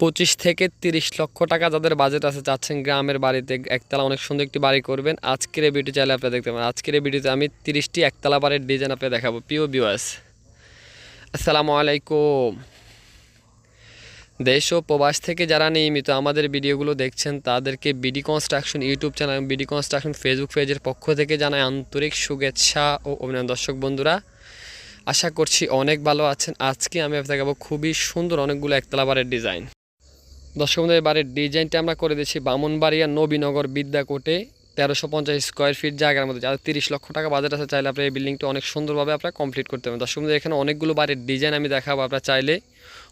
পঁচিশ থেকে তিরিশ লক্ষ টাকা যাদের বাজেট আছে চাচ্ছেন গ্রামের বাড়িতে একতলা, অনেক সুন্দর একটি বাড়ি করবেন। আজকের এই ভিডিও চাইলে আপনি দেখতে পারেন। আজকের এই ভিডিওতে আমি তিরিশটি একতলা বাড়ির ডিজাইন আপনি দেখাবো। পিও বিওয়াস আসসালামু আলাইকুম। দেশ ও প্রবাস থেকে যারা নিয়মিত আমাদের ভিডিওগুলো দেখছেন, তাদেরকে BD construction YouTube channel BD construction Facebook পেজের পক্ষ থেকে জানাই আন্তরিক শুভেচ্ছা ও অভিনন্দন। দর্শক বন্ধুরা, আশা করছি অনেক ভালো আছেন। আজকে আমি আপনাকে খুবই সুন্দর অনেকগুলো একতলা বাড়ির ডিজাইন দর্শক বন্ধু ডিজাইনটা আমরা করে দিচ্ছি বামনবাড়িয়া নবীনগর বিদ্যাকোটে, তেরোশো পঞ্চাশ স্কোয়ার ফিট জায়গার মধ্যে। যাদের তিরিশ লক্ষ টাকা বাজেট আছে, চাইলে আপনি এই বিল্ডিংটা অনেক সুন্দরভাবে আপনারা কমপ্লিট করতে পারেন দর্শক বন্ধু এখানে অনেকগুলো বাড়ির ডিজাইন আমি দেখাবো আপনার চাইলে।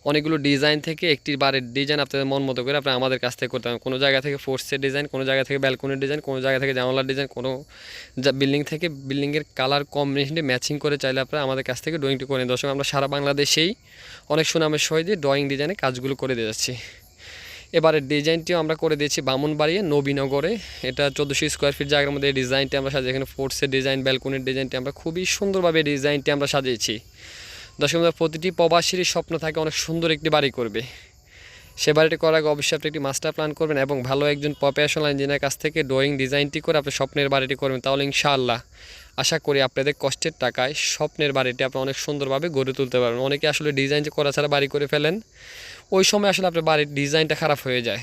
অনেকগুলো ডিজাইন থেকে একটি বাড়ির ডিজাইন আপনাদের মন মতো করে আপনি আমাদের কাছ থেকে করতে পারেন কোনো জায়গা থেকে ফোর্সের ডিজাইন কোনো জায়গা থেকে ব্যালকনির ডিজাইন কোনো জায়গা থেকে জানালার ডিজাইন কোনো বিল্ডিং থেকে বিল্ডিংয়ের কালার কম্বিনেশনে ম্যাচিং করে চাইলে আপনারা আমাদের কাছ থেকে ড্রয়িংটি করে দর্শক, আমরা সারা বাংলাদেশেই অনেক সুনামের সহিত ড্রয়িং ডিজাইনে কাজগুলো করে দিয়ে যাচ্ছি। এবারে ডিজাইনটিও আমরা করে দিয়েছি বামুনবাড়িয়া, নবীনগরে। এটা চোদ্দোশো স্কোয়ার ফিট জায়গার মধ্যে ডিজাইনটি আমরা সাজিয়ে এখানে ফোর্সের ডিজাইন ব্যালকনির ডিজাইনটি আমরা খুবই সুন্দরভাবে ডিজাইনটি আমরা সাজিয়েছি। দর্শক প্রতিটি প্রবাসীরই স্বপ্ন থাকে অনেক সুন্দর একটি বাড়ি করবে। সে বাড়িটি করার আগে অবশ্যই আপনি একটি মাস্টার প্ল্যান করবেন এবং ভালো একজন প্রফেশনাল ইঞ্জিনিয়ার কাছ থেকে ড্রয়িং ডিজাইনটি করে আপনি স্বপ্নের বাড়িটি করবেন তাহলে ইনশাআল্লাহ। আশা করি আপনাদের কষ্টের টাকায় স্বপ্নের বাড়িটি আপনি অনেক সুন্দরভাবে গড়ে তুলতে পারবেন। অনেকে আসলে ডিজাইন করা ছাড়া বাড়ি করে ফেলেন ওই সময় আসলে আপনার বাড়ির ডিজাইনটা খারাপ হয়ে যায়।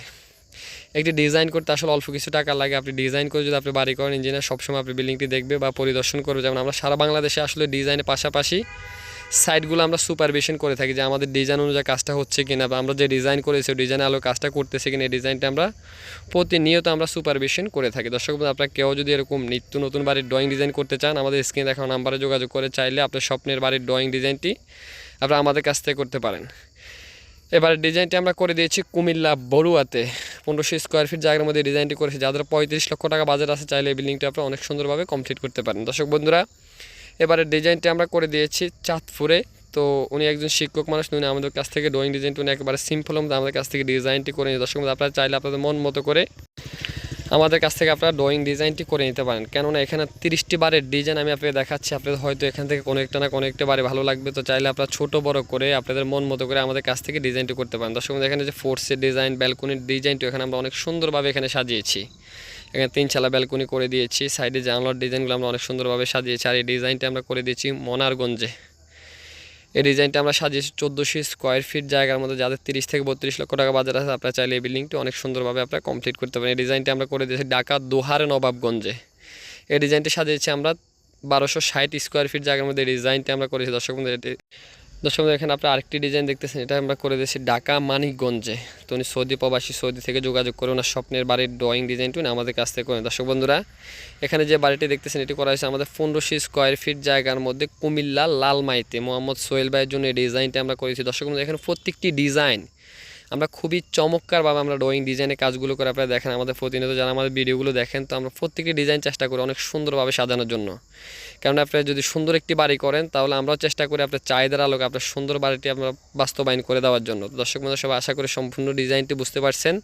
একটি ডিজাইন করতে আসলে অল্প কিছু টাকা লাগে, আপনি ডিজাইন করে যদি আপনি বাড়ি করেন ইঞ্জিনিয়ার সবসময় আপনি বিল্ডিংটি দেখবে বা পরিদর্শন করবে। যেমন আমরা সারা বাংলাদেশে আসলে ডিজাইনের পাশাপাশি সাইডগুলো আমরা সুপারভিশন করে থাকি যে আমাদের ডিজাইন অনুযায়ী কাজটা হচ্ছে কিনা বা আমরা যে ডিজাইন করেছি, ওই ডিজাইনে আলো কাজটা করতেছে কিনা, এই ডিজাইনটা আমরা প্রতিনিয়ত আমরা সুপারভিশন করে থাকি। দর্শক আপনারা কেউ যদি এরকম নিত্য নতুন বাড়ির ড্রয়িং ডিজাইন করতে চান, আমাদের স্ক্রিনে দেখা নাম্বারে যোগাযোগ করে, চাইলে আপনার স্বপ্নের বাড়ির ড্রয়িং ডিজাইনটি আপনারা আমাদের কাছ থেকে করতে পারেন। এবারে ডিজাইনটি আমরা করে দিয়েছি কুমিল্লা বড়ুয়াতে। পনেরোশো স্কোয়ার ফিট জায়গার মধ্যে ডিজাইনটি করেছি। যাদের পঁয়ত্রিশ লক্ষ টাকা বাজেট আছে, চাইলে এই বিল্ডিংটি আপনারা অনেক সুন্দরভাবে কমপ্লিট করতে পারেন। দর্শক বন্ধুরা, এবারে ডিজাইনটি আমরা করে দিয়েছি চাঁদপুরে। তো উনি একজন শিক্ষক মানুষ, উনি আমাদের কাছ থেকে ড্রয়িং ডিজাইনটি উনি একেবারে সিম্পল আমাদের কাছ থেকে ডিজাইনটি করে নিয়ে দর্শক আপনারা চাইলে আপনাদের মন মতো করে আমাদের কাছ থেকে আপনারা ড্রয়িং ডিজাইনটি করে নিতে পারেন। কেননা এখানে তিরিশটি বারের ডিজাইন আমি আপনাকে দেখাচ্ছি। আপনাদের হয়তো এখান থেকে কোনো একটা না কোনো একটা বারে ভালো লাগবে। তো চাইলে আপনারা ছোটো বড় করে আপনাদের মন মতো করে আমাদের কাছ থেকে ডিজাইনটি করতে পারেন। দর্শক এখানে যে ফোর্সের ডিজাইন ব্যালকনির ডিজাইনটি এখানে আমরা অনেক সুন্দরভাবে এখানে সাজিয়েছি। এখানে তিন চালা ব্যালকনি করে দিয়েছি। সাইডে জানলার ডিজাইনগুলো আমরা অনেক সুন্দরভাবে সাজিয়েছি। আর এই ডিজাইনটা আমরা করে দিয়েছি মনারগঞ্জে। এই ডিজাইনটা আমরা সাজিয়েছি চোদ্দোশো স্কোয়ার ফিট জায়গার মধ্যে, যাদের তিরিশ থেকে বত্রিশ লক্ষ টাকা বাজার আছে, আপনারা চাইলে এই বিল্ডিংটি অনেক সুন্দরভাবে আপনারা কমপ্লিট করতে পারেন। এই ডিজাইনটা আমরা করে দিয়েছি ঢাকা, দোহার, নবাবগঞ্জে। এই ডিজাইনটি সাজিয়েছি আমরা বারোশো ষাট স্কোয়ার ফিট জায়গার মধ্যে। ডিজাইনটি আমরা করেছি, দর্শক বন্ধু এটি দর্শক এখানে আপনার আরেকটি ডিজাইন দেখতেছেন, এটা আমরা করে দিয়েছি ঢাকা মানিকগঞ্জে। তো উনি সৌদি প্রবাসী, সৌদি থেকে যোগাযোগ করে ওনার স্বপ্নের বাড়ির ড্রয়িং ডিজাইনটি উনি আমাদের কাছ থেকে করেন। দর্শক, বন্ধুরা, এখানে যে বাড়িটি দেখতেছেন, এটি করা হয়েছে আমাদের পনেরোশো স্কোয়ার ফিট জায়গার মধ্যে কুমিল্লা লালমাইতে। মোহাম্মদ সোহেল ভাইয়ের জন্য এই ডিজাইনটি আমরা করেছি। দর্শক বন্ধু এখানে প্রত্যেকটি ডিজাইন আমরা খুবই চমৎকারভাবে আমরা ড্রয়িং ডিজাইনের কাজগুলো করে আপনারা দেখেন, আমাদের প্রতিনিয়ত যারা আমাদের ভিডিওগুলো দেখেন, তো আমরা প্রত্যেকটি ডিজাইন চেষ্টা করি অনেক সুন্দরভাবে সাজানোর জন্য। কারণ আপনারা যদি সুন্দর একটি বাড়ি করেন, তাহলে আমরাও চেষ্টা করি আপনার চাহিদার আলোকে আপনার সুন্দর বাড়িটি আমরা বাস্তবায়ন করে দেওয়ার জন্য। দর্শক বন্ধু সবাই আশা করি সম্পূর্ণ ডিজাইনটি বুঝতে পারছেন।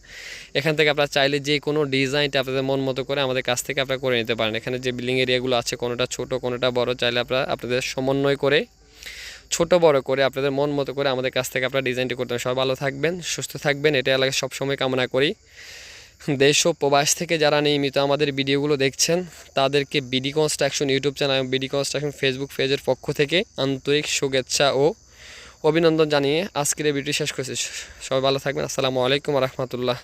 এখান থেকে আপনারা চাইলে যে কোনো ডিজাইনটা আপনাদের মন মতো করে আমাদের কাছ থেকে আপনারা করে নিতে পারেন। এখানে যে বিল্ডিং এরিয়াগুলো আছে, কোনোটা ছোট, কোনোটা বড়, চাইলে আপনারা আপনাদের সমন্বয় করে ছোট বড় করে আপনাদের মন মতো করে আমাদের কাছ থেকে আপনারা ডিজাইনটি করতে সবাই ভালো থাকবেন, সুস্থ থাকবেন। এটা এলাকায় সবসময় কামনা করি। দেশ ও প্রবাস থেকে যারা নিয়মিত আমাদের ভিডিওগুলো দেখছেন, তাদেরকে বিডি কনস্ট্রাকশন ইউটিউব চ্যানেল এবং বিডি কনস্ট্রাকশন ফেসবুক পেজের পক্ষ থেকে আন্তরিক শুভেচ্ছা ও অভিনন্দন জানিয়ে আজকের এই ভিডিও শেষ করছি। সবাই ভালো থাকবেন। আসসালামু আলাইকুম রহমতুল্লাহ।